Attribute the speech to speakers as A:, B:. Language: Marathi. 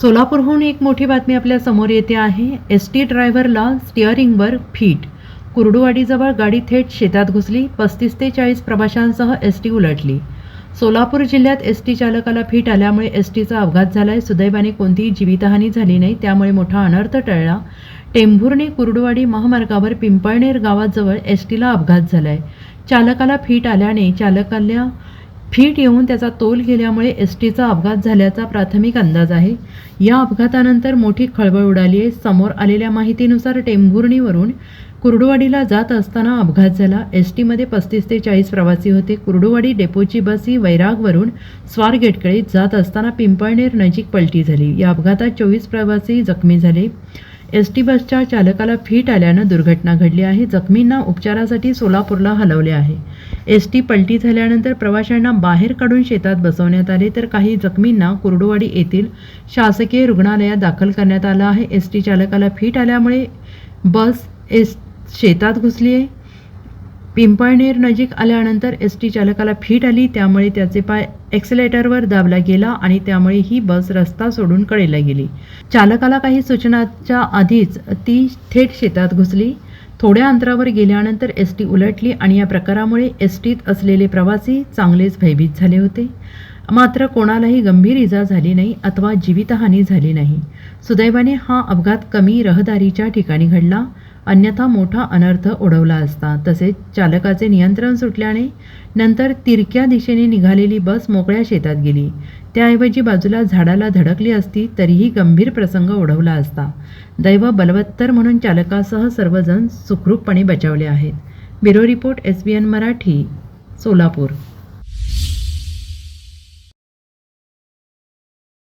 A: सोलापूरहून एक मोठी बातमी आपल्यासमोर येते आहे. एस टी ड्रायव्हरला स्टिअरिंगवर फीट. कुर्डुवाडीजवळ गाडी थेट शेतात घुसली. पस्तीस ते चाळीस प्रवाशांसह एस टी उलटली. सोलापूर जिल्ह्यात एस टी चालकाला फीट आल्यामुळे एस टीचा अपघात झालाय. सुदैवाने कोणतीही जीवितहानी झाली नाही. त्यामुळे मोठा अनर्थ टळला. टेंभुर्णी कुर्डुवाडी महामार्गावर पिंपळनेर गावाजवळ एस टीला अपघात झालाय. चालकाला फीट आल्याने चालकाला फीट येऊन त्याचा तोल गेल्यामुळे एस टीचा अपघात झाल्याचा प्राथमिक अंदाज आहे. या अपघातानंतर मोठी खळबळ उडाली आहे. समोर आलेल्या माहितीनुसार टेंभुर्णीवरून कुर्डुवाडीला जात असताना अपघात झाला. एस टीमध्ये पस्तीस ते चाळीस प्रवासी होते. कुर्डुवाडी डेपोची बस ही वैरागवरून स्वारगेटकडे जात असताना पिंपळनेर नजीक पलटी झाली. या अपघातात चोवीस प्रवासी जखमी झाले. एस टी बसच्या चालकाला फीट आल्यानं दुर्घटना घडली आहे. जखमींना उपचारासाठी सोलापूरला हलवले आहे. एस टी पलटी झाल्यानंतर प्रवाशांना बाहेर काढून शेतात बसवण्यात आले तर काही जखमींना कुर्डुवाडी येथील शासकीय रुग्णालयात दाखल करण्यात आलं आहे. एस टी चालकाला फीट आल्यामुळे बस एस शेतात घुसली आहे. पिंपळनेर नजीक आल्यानंतर एस टी चालकाला फीट आली त्यामुळे त्याचे पाय एक्सलेटरवर दाबला गेला आणि त्यामुळे ही बस रस्ता सोडून कडेला गेली. चालकाला काही सूचनाच्या आधीच ती थेट शेतात घुसली. थोड्या अंतरावर गेल्यानंतर एस टी उलटली आणि या प्रकारामुळे एस टीत असलेले प्रवासी चांगलेच भयभीत झाले होते. मात्र कोणालाही गंभीर इजा झाली नाही अथवा जीवितहानी झाली नाही. सुदैवाने हा अपघात कमी रहदारीच्या ठिकाणी घडला. अन्यथा मोठा अनर्थ ओढवला असता. तसेच चालकाचे नियंत्रण सुटल्याने नंतर तिरक्या दिशेने निघालेली बस मोकळ्या शेतात गेली. त्याऐवजी बाजूला झाडाला धडकली असती तरीही गंभीर प्रसंग ओढवला असता. दैव बलवत्तर म्हणून चालकासह सर्वजण सुखरूपपणे बचावले आहेत. Bureau report S B N Marathi Solapur.